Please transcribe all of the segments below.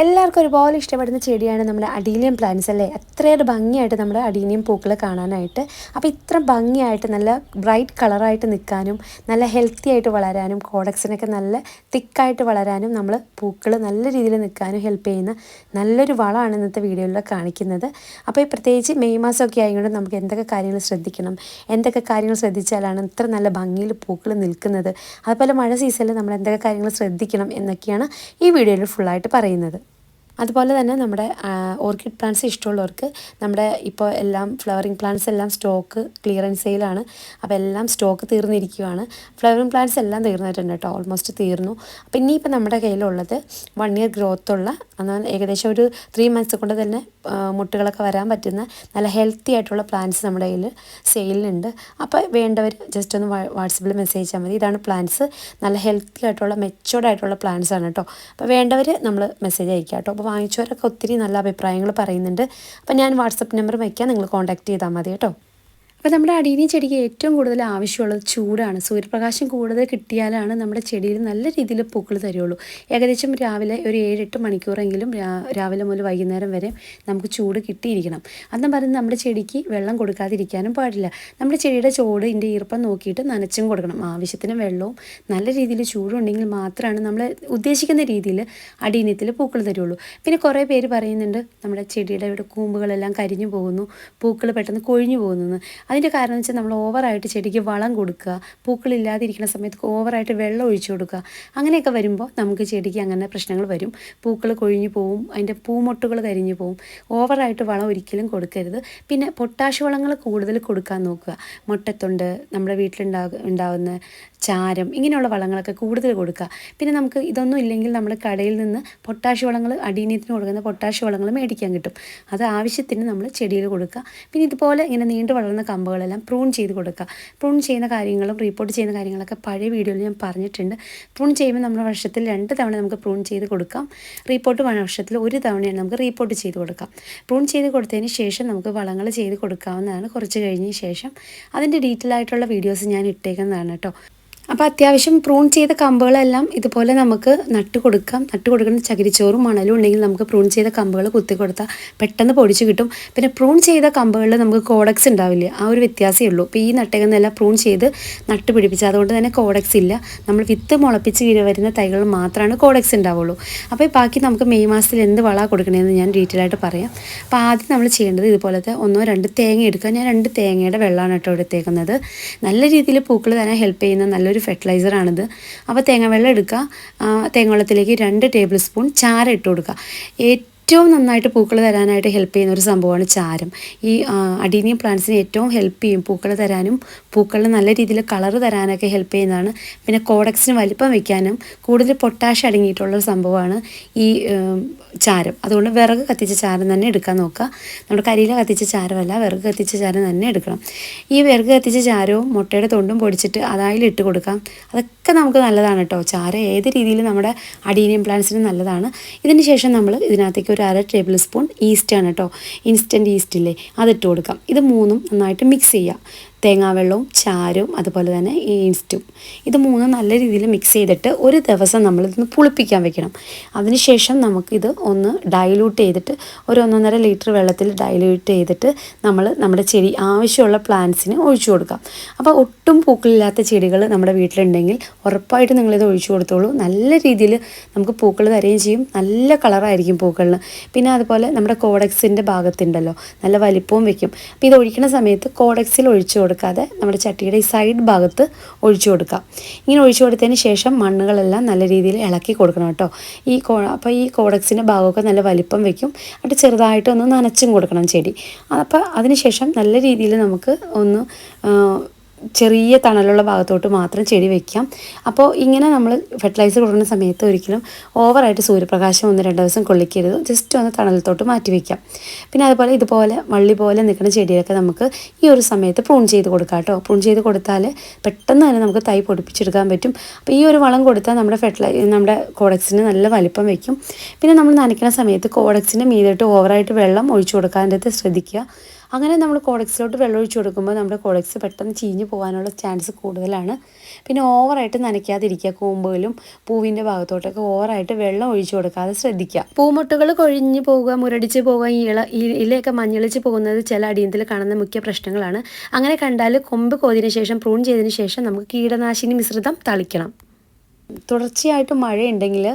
എല്ലാവർക്കും ഒരുപോലെ ഇഷ്ടപ്പെടുന്ന ചെടിയാണ് നമ്മുടെ അഡീനിയം പ്ലാന്റ്സ് അല്ലേ? അത്രയേറെ ഭംഗിയായിട്ട് നമ്മുടെ അഡീനിയം പൂക്കൾ കാണാനായിട്ട്. അപ്പോൾ ഇത്ര ഭംഗിയായിട്ട് നല്ല ബ്രൈറ്റ് കളറായിട്ട് നിൽക്കാനും നല്ല ഹെൽത്തി ആയിട്ട് വളരാനും കോഡക്സിനൊക്കെ നല്ല തിക്കായിട്ട് വളരാനും നമ്മൾ പൂക്കൾ നല്ല രീതിയിൽ നിൽക്കാനും ഹെൽപ്പ് ചെയ്യുന്ന നല്ലൊരു വളമാണ് ഇന്നത്തെ വീഡിയോയിൽ കാണിക്കുന്നത്. അപ്പോൾ ഈ പ്രത്യേകിച്ച് മെയ് മാസമൊക്കെ ആയതുകൊണ്ട് നമുക്ക് എന്തൊക്കെ കാര്യങ്ങൾ ശ്രദ്ധിക്കണം എന്തൊക്കെ കാര്യങ്ങൾ ശ്രദ്ധിച്ചാലാണ് ഇത്ര നല്ല ഭംഗിയിൽ പൂക്കൾ നിൽക്കുന്നത് അതുപോലെ മഴ സീസണിൽ നമ്മൾ എന്തൊക്കെ കാര്യങ്ങൾ ശ്രദ്ധിക്കണം എന്നൊക്കെയാണ് ഈ വീഡിയോയിൽ ഫുള്ളായിട്ട് പറയുന്നത്. അതുപോലെ തന്നെ നമ്മുടെ ഓർക്കിഡ് പ്ലാന്റ്സ് ഇഷ്ടമുള്ളവർക്ക് നമ്മുടെ ഇപ്പോൾ എല്ലാം ഫ്ലവറിങ് പ്ലാന്റ്സ് എല്ലാം സ്റ്റോക്ക് ക്ലിയറൻസ് സെയിലാണ്. അപ്പോൾ എല്ലാം സ്റ്റോക്ക് തീർന്നിരിക്കുകയാണ് ഫ്ലവറിങ് പ്ലാന്റ്സ് എല്ലാം തീർന്നിട്ടുണ്ട് കേട്ടോ ഓൾമോസ്റ്റ് തീർന്നു. അപ്പോൾ ഇനിയിപ്പോൾ നമ്മുടെ കയ്യിലുള്ളത് വൺ ഇയർ ഗ്രോത്ത് ഉള്ള എന്നാൽ ഏകദേശം ഒരു ത്രീ മന്ത്സ് കൊണ്ട് തന്നെ മുട്ടുകളൊക്കെ വരാൻ പറ്റുന്ന നല്ല ഹെൽത്തി ആയിട്ടുള്ള പ്ലാന്റ്സ് നമ്മുടെ കയ്യിൽ സെയിലിനുണ്ട് അപ്പോൾ വേണ്ടവർ ജസ്റ്റ് ഒന്ന് വാട്സപ്പിൽ മെസ്സേജ് അയച്ചാൽ മതി. ഇതാണ് പ്ലാന്റ്സ്. നല്ല ഹെൽത്തി ആയിട്ടുള്ള മെച്ചോർഡ് ആയിട്ടുള്ള പ്ലാന്റ്സ് ആണ് കേട്ടോ. അപ്പോൾ വേണ്ടവർ നമ്മൾ മെസ്സേജ് അയക്കാം കേട്ടോ. അപ്പോൾ വാങ്ങിച്ചവരൊക്കെ ഒത്തിരി നല്ല അഭിപ്രായങ്ങൾ പറയുന്നുണ്ട്. അപ്പോൾ ഞാൻ വാട്സപ്പ് നമ്പർ വയ്ക്കാം നിങ്ങൾ കോൺടാക്ട് ചെയ്താൽ മതി കേട്ടോ. അപ്പോൾ നമ്മുടെ അടീനി ചെടിക്ക് ഏറ്റവും കൂടുതൽ ആവശ്യമുള്ളത് ചൂടാണ്. സൂര്യപ്രകാശം കൂടുതൽ കിട്ടിയാലാണ് നമ്മുടെ ചെടിയിൽ നല്ല രീതിയിൽ പൂക്കൾ തരുള്ളൂ. ഏകദേശം രാവിലെ ഒരു ഏഴെട്ട് മണിക്കൂറെങ്കിലും രാവിലെ മുതൽ വൈകുന്നേരം വരെ നമുക്ക് ചൂട് കിട്ടിയിരിക്കണം. അന്നും പറയുന്നത് നമ്മുടെ ചെടിക്ക് വെള്ളം കൊടുക്കാതിരിക്കാനും പാടില്ല. നമ്മുടെ ചെടിയുടെ ചോടിന്റെ ഈർപ്പം നോക്കിയിട്ട് നനച്ചും കൊടുക്കണം. ആവശ്യത്തിന് വെള്ളവും നല്ല രീതിയിൽ ചൂടുണ്ടെങ്കിൽ മാത്രമാണ് നമ്മൾ ഉദ്ദേശിക്കുന്ന രീതിയിൽ അടീനത്തിൽ പൂക്കൾ തരുള്ളൂ. പിന്നെ കുറേ പേര് പറയുന്നുണ്ട് നമ്മുടെ ചെടിയുടെ ഇവിടെ കൂമ്പുകളെല്ലാം കരിഞ്ഞു പോകുന്നു പൂക്കൾ പെട്ടെന്ന് കൊഴിഞ്ഞു പോകുന്നു. അതിന്റെ കാരണം വെച്ചാൽ നമ്മൾ ഓവറായിട്ട് ചെടിക്ക് വളം കൊടുക്കുക പൂക്കളില്ലാതിരിക്കുന്ന സമയത്ത് ഓവറായിട്ട് വെള്ളം ഒഴിച്ചു കൊടുക്കുക. അങ്ങനെയൊക്കെ വരുമ്പോൾ നമുക്ക് ചെടിക്ക് അങ്ങനെ പ്രശ്നങ്ങൾ വരും. പൂക്കൾ കൊഴിഞ്ഞു പോവും അതിന്റെ പൂമൊട്ടുകൾ കരിഞ്ഞു പോവും. ഓവറായിട്ട് വളം ഒരിക്കലും കൊടുക്കരുത്. പിന്നെ പൊട്ടാഷ് വളങ്ങൾ കൂടുതൽ കൊടുക്കാൻ നോക്കുക. മുട്ടത്തൊണ്ട് നമ്മുടെ വീട്ടിലുണ്ടാകുക ഉണ്ടാകുന്ന ചാരം ഇങ്ങനെയുള്ള വളങ്ങളൊക്കെ കൂടുതൽ കൊടുക്കുക. പിന്നെ നമുക്ക് ഇതൊന്നും ഇല്ലെങ്കിൽ നമ്മൾ കടയിൽ നിന്ന് പൊട്ടാഷ് വളങ്ങൾ അടീനത്തിന് കൊടുക്കുന്ന പൊട്ടാഷ് വളങ്ങൾ മേടിക്കാൻ കിട്ടും. അത് ആവശ്യത്തിന് നമ്മൾ ചെടിയിൽ കൊടുക്കുക. പിന്നെ ഇതുപോലെ ഇങ്ങനെ നീണ്ടു വളർന്ന കമ്പുകളെല്ലാം പ്രൂൺ ചെയ്ത് കൊടുക്കുക. പ്രൂൺ ചെയ്യുന്ന കാര്യങ്ങളും റിപ്പോർട്ട് ചെയ്യുന്ന കാര്യങ്ങളൊക്കെ പഴയ വീഡിയോയിൽ ഞാൻ പറഞ്ഞിട്ടുണ്ട്. പ്രൂൺ ചെയ്യുമ്പോൾ നമ്മൾ വർഷത്തിൽ രണ്ട് തവണ നമുക്ക് പ്രൂൺ ചെയ്ത് കൊടുക്കാം. റിപ്പോർട്ട് വർഷത്തിൽ ഒരു തവണയാണ് നമുക്ക് റിപ്പോർട്ട് ചെയ്ത് കൊടുക്കാം. പ്രൂൺ ചെയ്ത് കൊടുത്തതിന് ശേഷം നമുക്ക് വളങ്ങൾ ചെയ്ത് കൊടുക്കാവുന്നതാണ്. കുറച്ച് കഴിഞ്ഞ ശേഷം അതിന്റെ ഡീറ്റെയിൽ ആയിട്ടുള്ള വീഡിയോസ് ഞാൻ ഇട്ടേക്കുന്നതാണ് കേട്ടോ. അപ്പോൾ അത്യാവശ്യം പ്രൂൺ ചെയ്ത കമ്പുകളെല്ലാം ഇതുപോലെ നമുക്ക് നട്ട് കൊടുക്കാം. നട്ട് കൊടുക്കുന്ന ചകിരിച്ചോറും മണലും ഉണ്ടെങ്കിൽ നമുക്ക് പ്രൂൺ ചെയ്ത കമ്പുകൾ കുത്തി കൊടുത്താൽ പെട്ടെന്ന് പൊടിച്ച് കിട്ടും. പിന്നെ പ്രൂൺ ചെയ്ത കമ്പുകളിൽ നമുക്ക് കോഡക്സ് ഉണ്ടാവില്ല? ആ ഒരു വ്യത്യാസമേ ഉള്ളൂ. ഇപ്പോൾ ഈ നട്ടകുന്നെല്ലാം പ്രൂൺ ചെയ്ത് നട്ട് പിടിപ്പിച്ച് അതുകൊണ്ട് തന്നെ കോഡക്സ് ഇല്ല. നമ്മൾ വിത്ത് മുളപ്പിച്ച് വീര വരുന്ന തൈകൾ മാത്രമാണ് കോഡക്സ് ഉണ്ടാവുള്ളൂ. അപ്പോൾ ബാക്കി നമുക്ക് മെയ് മാസത്തിൽ എന്ത് വള കൊടുക്കണമെന്ന് ഞാൻ ഡീറ്റെയിൽ ആയിട്ട് പറയാം. അപ്പോൾ ആദ്യം നമ്മൾ ചെയ്യേണ്ടത് ഇതുപോലത്തെ ഒന്നോ രണ്ട് തേങ്ങ എടുക്കുക. ഞാൻ രണ്ട് തേങ്ങയുടെ വെള്ളമാണ് കേട്ടോ എടുത്തേക്കുന്നത്. നല്ല രീതിയിൽ പൂക്കൾ തന്നെ ഹെൽപ്പ് ചെയ്യുന്ന നല്ലൊരു ഫെർട്ടിലൈസറാണിത് അപ്പോൾ തേങ്ങ വെള്ളം എടുക്കുക. ആ, തേങ്ങ വെള്ളത്തിലേക്ക് രണ്ട് ടേബിൾ സ്പൂൺ ചാര ഇട്ട് കൊടുക്കുക. ഏറ്റവും നന്നായിട്ട് പൂക്കൾ തരാനായിട്ട് ഹെൽപ്പ് ചെയ്യുന്ന ഒരു സംഭവമാണ് ചാരം. ഈ അഡീനിയം പ്ലാന്റ്സിന് ഏറ്റവും ഹെൽപ്പ് ചെയ്യും പൂക്കൾ തരാനും പൂക്കളിന് നല്ല രീതിയിൽ കളർ തരാനൊക്കെ ഹെൽപ്പ് ചെയ്യുന്നതാണ്. പിന്നെ കോഡക്സിന് വലിപ്പം വയ്ക്കാനും കൂടുതൽ പൊട്ടാഷ് അടങ്ങിയിട്ടുള്ള സംഭവമാണ് ഈ ചാരം. അതുകൊണ്ട് വിറക് കത്തിച്ച ചാരം തന്നെ എടുക്കാൻ നോക്കുക. നമ്മുടെ കരിയില കത്തിച്ച ചാരമല്ല വിറക് കത്തിച്ച ചാരം തന്നെ എടുക്കണം. ഈ വിറക് കത്തിച്ച ചാരവും മുട്ടയുടെ തൊണ്ടും പൊടിച്ചിട്ട് അതായത് ഇട്ട് കൊടുക്കാം. അതൊക്കെ നമുക്ക് നല്ലതാണ് കേട്ടോ. ചാരം ഏത് രീതിയിൽ നമ്മുടെ അഡീനിയം പ്ലാന്റ്സിന് നല്ലതാണ്. ഇതിന് ശേഷം നമ്മൾ ഇതിനകത്തേക്ക് ഒരു അര ടേബിൾ സ്പൂൺ ഈസ്റ്റാണ് കേട്ടോ. ഇൻസ്റ്റന്റ് ഈസ്റ്റ് ഇല്ലേ? അതിട്ട് കൊടുക്കാം. ഇത് മൂന്നും നന്നായിട്ട് മിക്സ് ചെയ്യുക തേങ്ങാവെള്ളവും ചാരവും അതുപോലെ തന്നെ ഈസ്റ്റും ഇത് മൂന്നും നല്ല രീതിയിൽ മിക്സ് ചെയ്തിട്ട് ഒരു ദിവസം നമ്മളിതൊന്ന് പുളിപ്പിക്കാൻ വെക്കണം. അതിനുശേഷം നമുക്കിത് ഒന്ന് ഡൈലൂട്ട് ചെയ്തിട്ട് ഒരു ഒന്നൊന്നര ലിറ്റർ വെള്ളത്തിൽ ഡൈലൂട്ട് ചെയ്തിട്ട് നമ്മൾ നമ്മുടെ ചെടി ആവശ്യമുള്ള പ്ലാന്റ്സിന് ഒഴിച്ചു കൊടുക്കാം. അപ്പോൾ ഒട്ടും പൂക്കളില്ലാത്ത ചെടികൾ നമ്മുടെ വീട്ടിലുണ്ടെങ്കിൽ ഉറപ്പായിട്ട് നിങ്ങളിത് ഒഴിച്ചു കൊടുത്തോളൂ. നല്ല രീതിയിൽ നമുക്ക് പൂക്കൾ തരുകയും ചെയ്യും. നല്ല കളറായിരിക്കും പൂക്കളിന്. പിന്നെ അതുപോലെ നമ്മുടെ കോഡക്സിന്റെ ഭാഗത്തുണ്ടല്ലോ. നല്ല വലിപ്പവും വെക്കും. അപ്പോൾ ഇത് ഒഴിക്കുന്ന സമയത്ത് കോഡക്സിൽ ഒഴിച്ചു കൊടുക്കാതെ നമ്മുടെ ചട്ടിയുടെ ഈ സൈഡ് ഭാഗത്ത് ഒഴിച്ചു കൊടുക്കാം. ഇങ്ങനെ ഒഴിച്ചു കൊടുത്തതിന് ശേഷം മണ്ണുകളെല്ലാം നല്ല രീതിയിൽ ഇളക്കി കൊടുക്കണം കേട്ടോ. ഈ കോ അപ്പോൾ ഈ കോഡക്സിന്റെ ഭാഗമൊക്കെ നല്ല വലിപ്പം വെക്കും. എന്നിട്ട് ചെറുതായിട്ടൊന്ന് നനച്ചും കൊടുക്കണം ചെടി. അപ്പോൾ അതിനുശേഷം നല്ല രീതിയിൽ നമുക്ക് ഒന്ന് ചെറിയ തണലുള്ള ഭാഗത്തോട്ട് മാത്രം ചെടി വെക്കാം. അപ്പോൾ ഇങ്ങനെ നമ്മൾ ഫെർട്ടിലൈസർ കൊടുക്കുന്ന സമയത്ത് ഒരിക്കലും ഓവറായിട്ട് സൂര്യപ്രകാശം ഒന്ന് രണ്ട് ദിവസം കൊള്ളിക്കരുത്. ജസ്റ്റ് ഒന്ന് തണലത്തോട്ട് മാറ്റി വെക്കാം. പിന്നെ അതുപോലെ ഇതുപോലെ വള്ളി പോലെ നിൽക്കുന്ന ചെടിയൊക്കെ നമുക്ക് ഈ ഒരു സമയത്ത് പ്രൂൺ ചെയ്ത് കൊടുക്കാം കേട്ടോ. പ്രൂൺ ചെയ്ത് കൊടുത്താൽ പെട്ടെന്ന് തന്നെ നമുക്ക് തൈ പൊടിപ്പിച്ചെടുക്കാൻ പറ്റും. അപ്പോൾ ഈ ഒരു വളം കൊടുത്താൽ നമ്മുടെ ഫെർട്ടിലൈ നമ്മുടെ കോഡക്സിന് നല്ല വലിപ്പം വെക്കും. പിന്നെ നമ്മൾ നനയ്ക്കുന്ന സമയത്ത് കോഡക്സിന്റെ മീതിട്ട് ഓവറായിട്ട് വെള്ളം ഒഴിച്ചു കൊടുക്കാന്റെ ശ്രദ്ധിക്കുക. അങ്ങനെ നമ്മൾ കോഡക്സിലോട്ട് വെള്ളമൊഴിച്ച് കൊടുക്കുമ്പോൾ നമ്മുടെ കോഡക്സ് പെട്ടെന്ന് ചീഞ്ഞ് പോകാനുള്ള ചാൻസ് കൂടുതലാണ്. പിന്നെ ഓവറായിട്ട് നനയ്ക്കാതിരിക്കുക കൂമ്പുകളും പൂവിന്റെ ഭാഗത്തോട്ടൊക്കെ ഓവറായിട്ട് വെള്ളം ഒഴിച്ചു കൊടുക്കാതെ ശ്രദ്ധിക്കുക. പൂമൊട്ടുകൾ കൊഴിഞ്ഞു പോകുക മുരടിച്ച് പോവുക ഇള ഇലയൊക്കെ മഞ്ഞളിച്ച് പോകുന്നത് ചില അടിയന്തിൽ കാണുന്ന മുഖ്യ പ്രശ്നങ്ങളാണ്. അങ്ങനെ കണ്ടാൽ കൊമ്പ് കോതിന് ശേഷം പ്രൂൺ ചെയ്തതിന് ശേഷം നമുക്ക് കീടനാശിനി മിശ്രിതം തളിക്കണം. തുടർച്ചയായിട്ട് മഴയുണ്ടെങ്കിൽ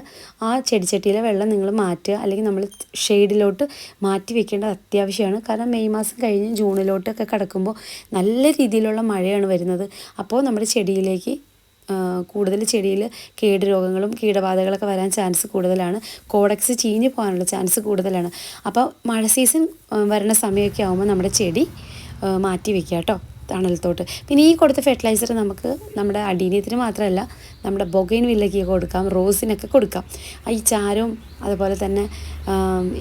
ആ ചെടിച്ചട്ടിയിലെ വെള്ളം നിങ്ങൾ മാറ്റുക അല്ലെങ്കിൽ നമ്മൾ ഷെയ്ഡിലോട്ട് മാറ്റി വെക്കേണ്ടത് അത്യാവശ്യമാണ്. കാരണം മെയ് മാസം കഴിഞ്ഞ് ജൂണിലോട്ടൊക്കെ കിടക്കുമ്പോൾ നല്ല രീതിയിലുള്ള മഴയാണ് വരുന്നത്. അപ്പോൾ നമ്മുടെ ചെടിയിലേക്ക് കൂടുതൽ ചെടിയിൽ കേടുരോഗങ്ങളും കീടബാധകളൊക്കെ വരാൻ ചാൻസ് കൂടുതലാണ്. കോഡക്സ് ചീഞ്ഞ് പോകാനുള്ള ചാൻസ് കൂടുതലാണ്. അപ്പോൾ മഴ സീസൺ വരുന്ന സമയമൊക്കെ ആകുമ്പോൾ നമ്മുടെ ചെടി മാറ്റി വെക്കുക കേട്ടോ. തണലത്തോട്ട് പിന്നെ ഈ കൊടുത്ത ഫെർട്ടിലൈസർ നമുക്ക് നമ്മുടെ അടീനിയത്തിന് മാത്രമല്ല നമ്മുടെ ബൊഗൈൻ വില്ലയ്ക്ക് കൊടുക്കാം റോസിനൊക്കെ കൊടുക്കാം. ആ ഈ ചാരവും അതുപോലെ തന്നെ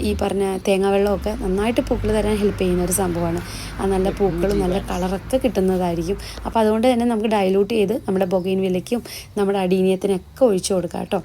ഈ പറഞ്ഞ തേങ്ങാവെള്ളമൊക്കെ നന്നായിട്ട് പൂക്കൾ തരാൻ ഹെൽപ്പ് ചെയ്യുന്ന ഒരു സംഭവമാണ്. ആ നല്ല പൂക്കളും നല്ല കളറൊക്കെ കിട്ടുന്നതായിരിക്കും. അപ്പോൾ അതുകൊണ്ട് തന്നെ നമുക്ക് ഡൈലൂട്ട് ചെയ്ത് നമ്മുടെ ബൊഗൈൻ വില്ലയ്ക്കും നമ്മുടെ അടീനിയത്തിനൊക്കെ ഒഴിച്ചു കൊടുക്കാം കേട്ടോ.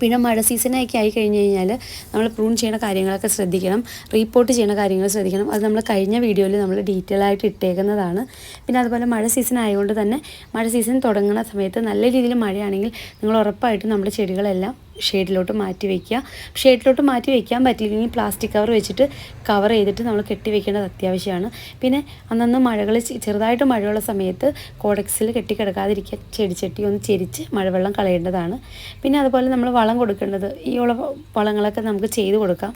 പിന്നെ മഴ സീസണൊക്കെ ആയി കഴിഞ്ഞ് കഴിഞ്ഞാൽ നമ്മൾ പ്രൂൺ ചെയ്യുന്ന കാര്യങ്ങളൊക്കെ ശ്രദ്ധിക്കണം റീപ്പോർട്ട് ചെയ്യുന്ന കാര്യങ്ങൾ ശ്രദ്ധിക്കണം. അത് നമ്മൾ കഴിഞ്ഞ വീഡിയോയിൽ നമ്മൾ ഡീറ്റെയിൽ ആയിട്ട് ഇട്ടേക്കുന്നതാണ്. പിന്നെ അതുപോലെ മഴ സീസൺ ആയതുകൊണ്ട് തന്നെ മഴ സീസൺ തുടങ്ങുന്ന സമയത്ത് നല്ല രീതിയിൽ മഴയാണെങ്കിൽ നിങ്ങൾ ഉറപ്പായിട്ടും നമ്മുടെ ചെടികളെല്ലാം ഷെയ്ഡിലോട്ട് മാറ്റി വയ്ക്കുക ഷെയ്ഡിലോട്ട് മാറ്റി വയ്ക്കാൻ പറ്റിയില്ലെങ്കിൽ പ്ലാസ്റ്റിക് കവർ വെച്ചിട്ട് കവർ ചെയ്തിട്ട് നമ്മൾ കെട്ടി വെക്കേണ്ടത് അത്യാവശ്യമാണ്. പിന്നെ അന്നന്ന് മഴകൾ ചെറുതായിട്ട് മഴയുള്ള സമയത്ത് കോഡക്സിൽ കെട്ടിക്കിടക്കാതിരിക്കുക. ചെടിച്ചട്ടി ഒന്ന് ചെരിച്ച് മഴവെള്ളം കളയേണ്ടതാണ്. പിന്നെ അതുപോലെ നമ്മൾ വളം കൊടുക്കേണ്ടത്. ഈ ഉള്ള വളങ്ങളൊക്കെ നമുക്ക് ചെയ്ത് കൊടുക്കാം.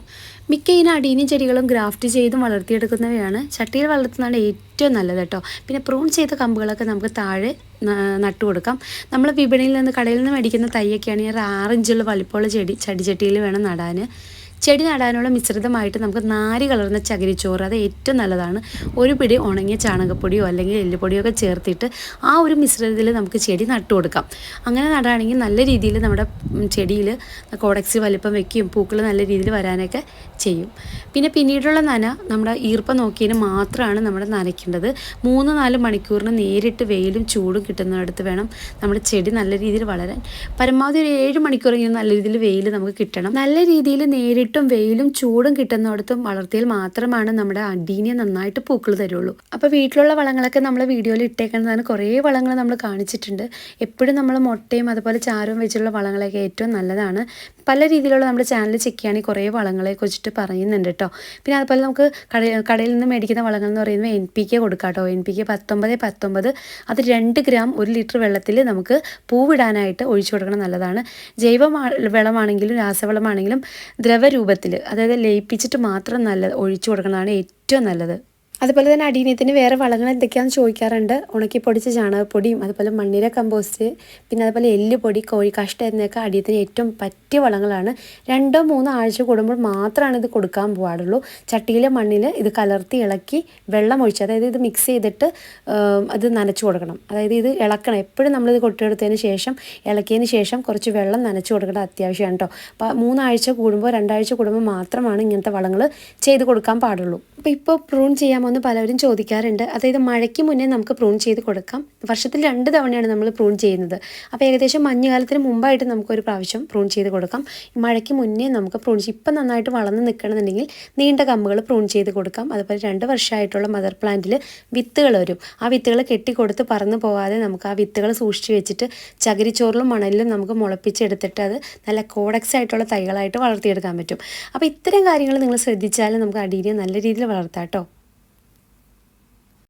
മിക്ക ഇനം അടീനി ചെടികളും ഗ്രാഫ്റ്റ് ചെയ്തും വളർത്തിയെടുക്കുന്നവയാണ്. ചട്ടിയിൽ വളർത്തുന്നതാണ് ഏറ്റവും നല്ലത് കേട്ടോ. പിന്നെ പ്രൂൺ ചെയ്ത കമ്പുകളൊക്കെ നമുക്ക് താഴെ നട്ടു കൊടുക്കാം. നമ്മൾ വിപണിയിൽ നിന്ന് കടയിൽ നിന്ന് മേടിക്കുന്ന തൈയൊക്കെയാണെങ്കിൽ ആറഞ്ചുള്ള വലിപ്പമുള്ള ചെടി ചടിച്ചട്ടിയിൽ വേണം നടാൻ. ചെടി നടാനുള്ള മിശ്രിതമായിട്ട് നമുക്ക് നാര് കലർന്ന ചകിരിച്ചോറ് അത് ഏറ്റവും നല്ലതാണ്. ഒരു പിടി ഉണങ്ങിയ ചാണകപ്പൊടിയോ അല്ലെങ്കിൽ എല്ലുപൊടിയോ ഒക്കെ ചേർത്തിട്ട് ആ ഒരു മിശ്രിതത്തിൽ നമുക്ക് ചെടി നട്ടു കൊടുക്കാം. അങ്ങനെ നടുകയാണെങ്കിൽ നല്ല രീതിയിൽ നമ്മുടെ ചെടിയിൽ കോടക്സി വലിപ്പം വെക്കുകയും പൂക്കൾ നല്ല രീതിയിൽ വരാനൊക്കെ ചെയ്യും. പിന്നെ പിന്നീടുള്ള നന നമ്മുടെ ഈർപ്പം നോക്കിയതിന് മാത്രമാണ് നമ്മൾ നനയ്ക്കേണ്ടത്. മൂന്ന് നാല് മണിക്കൂറിന് നേരിട്ട് വെയിലും ചൂടും കിട്ടുന്നിടത്ത് വേണം നമ്മുടെ ചെടി നല്ല രീതിയിൽ വളരാൻ. പരമാവധി ഒരു ഏഴ് മണിക്കൂറെങ്കിലും നല്ല രീതിയിൽ വെയിൽ നമുക്ക് കിട്ടണം. നല്ല രീതിയിൽ നേരിട്ടും വെയിലും ചൂടും കിട്ടുന്നിടത്തും വളർത്തിയാൽ മാത്രമാണ് നമ്മുടെ അടീനെ നന്നായിട്ട് പൂക്കൾ തരുള്ളൂ. അപ്പോൾ വീട്ടിലുള്ള വളങ്ങളൊക്കെ നമ്മൾ വീഡിയോയിൽ ഇട്ടേക്കുന്നതാണ്. കുറേ വളങ്ങൾ നമ്മൾ കാണിച്ചിട്ടുണ്ട്. എപ്പോഴും നമ്മൾ മുട്ടയും അതുപോലെ ചാരവും വെച്ചുള്ള വളങ്ങളൊക്കെ ഏറ്റവും നല്ലതാണ്. പല രീതിയിലുള്ള നമ്മുടെ ചാനൽ ചെക്ക് ചെയ്യുകയാണെങ്കിൽ കുറേ വളങ്ങളെ കുറിച്ചിട്ട് പറയുന്നുണ്ട് കേട്ടോ. പിന്നെ അതുപോലെ നമുക്ക് കട കടയിൽ നിന്ന് മേടിക്കുന്ന വളങ്ങൾ എന്ന് പറയുന്നത് എൻ പി കെ കൊടുക്കാം കേട്ടോ. എൻ പി കെ പത്തൊമ്പത് പത്തൊമ്പത്. അത് രണ്ട് ഗ്രാം ഒരു ലിറ്റർ വെള്ളത്തിൽ നമുക്ക് പൂവിടാനായിട്ട് ഒഴിച്ചു കൊടുക്കണം നല്ലതാണ്. ജൈവ വളമാണെങ്കിലും രാസവളമാണെങ്കിലും ദ്രവരൂപത്തിൽ അതായത് ലയിപ്പിച്ചിട്ട് മാത്രം നല്ലത് ഒഴിച്ചു കൊടുക്കുന്നതാണ് ഏറ്റവും നല്ലത്. അതുപോലെ തന്നെ അടിയനത്തിന് വേറെ വളങ്ങൾ എന്തൊക്കെയാണെന്ന് ചോദിക്കാറുണ്ട്. ഉണക്കി പൊടിച്ച ചാണകപ്പൊടിയും അതുപോലെ മണ്ണിര കമ്പോസ്റ്റ് പിന്നെ അതുപോലെ എല്ലുപൊടി കോഴിക്കാഷ്ട എന്നൊക്കെ അടിയത്തിന് ഏറ്റവും പറ്റിയ വളങ്ങളാണ്. രണ്ടോ മൂന്നോ ആഴ്ച കൂടുമ്പോൾ മാത്രമാണ് ഇത് കൊടുക്കാൻ പാടുള്ളൂ. ചട്ടിയിലെ മണ്ണിൽ ഇത് കലർത്തി ഇളക്കി വെള്ളം ഒഴിച്ച് അതായത് ഇത് മിക്സ് ചെയ്തിട്ട് അത് നനച്ചു കൊടുക്കണം. അതായത് ഇത് ഇളക്കണം. എപ്പോഴും നമ്മളിത് കൊട്ടിയെടുത്തതിന് ശേഷം ഇളക്കിയതിന് ശേഷം കുറച്ച് വെള്ളം നനച്ചു കൊടുക്കേണ്ടത് അത്യാവശ്യമാണ് കേട്ടോ അപ്പോൾ മൂന്നാഴ്ച കൂടുമ്പോൾ രണ്ടാഴ്ച കൂടുമ്പോൾ മാത്രമാണ് ഇങ്ങനത്തെ വളങ്ങൾ ചെയ്ത് കൊടുക്കാൻ പാടുള്ളൂ. അപ്പോൾ ഇപ്പോൾ പ്രൂൺ ചെയ്യാമോ എന്ന് പലരും ചോദിക്കാറുണ്ട്. അതായത് മഴയ്ക്ക് മുന്നേ നമുക്ക് പ്രൂൺ ചെയ്ത് കൊടുക്കാം. വർഷത്തിൽ രണ്ട് തവണയാണ് നമ്മൾ പ്രൂൺ ചെയ്യുന്നത്. അപ്പോൾ ഏകദേശം മഞ്ഞുകാലത്തിന് മുമ്പായിട്ട് നമുക്കൊരു പ്രാവശ്യം പ്രൂൺ ചെയ്ത് കൊടുക്കാം. മഴയ്ക്ക് മുന്നേ നമുക്ക് പ്രൂൺ ഇപ്പം നന്നായിട്ട് വളർന്ന് നിൽക്കണമെന്നുണ്ടെങ്കിൽ നീണ്ട കമ്പുകൾ പ്രൂൺ ചെയ്ത് കൊടുക്കാം. അതുപോലെ രണ്ട് വർഷമായിട്ടുള്ള മദർ പ്ലാന്റിൽ വിത്തുകൾ വരും. ആ വിത്തുകൾ കെട്ടിക്കൊടുത്ത് പറന്ന് പോകാതെ നമുക്ക് ആ വിത്തുകൾ സൂക്ഷിച്ച് വെച്ചിട്ട് ചകിരിച്ചോറിലും മണലിലും നമുക്ക് മുളപ്പിച്ചെടുത്തിട്ട് അത് നല്ല കോഡക്സ് ആയിട്ടുള്ള തൈകളായിട്ട് വളർത്തിയെടുക്കാൻ പറ്റും. അപ്പോൾ ഇത്തരം കാര്യങ്ങൾ നിങ്ങൾ ശ്രദ്ധിച്ചാൽ നമുക്ക് അടിയിൽ നല്ല രീതിയിൽ വളർത്താം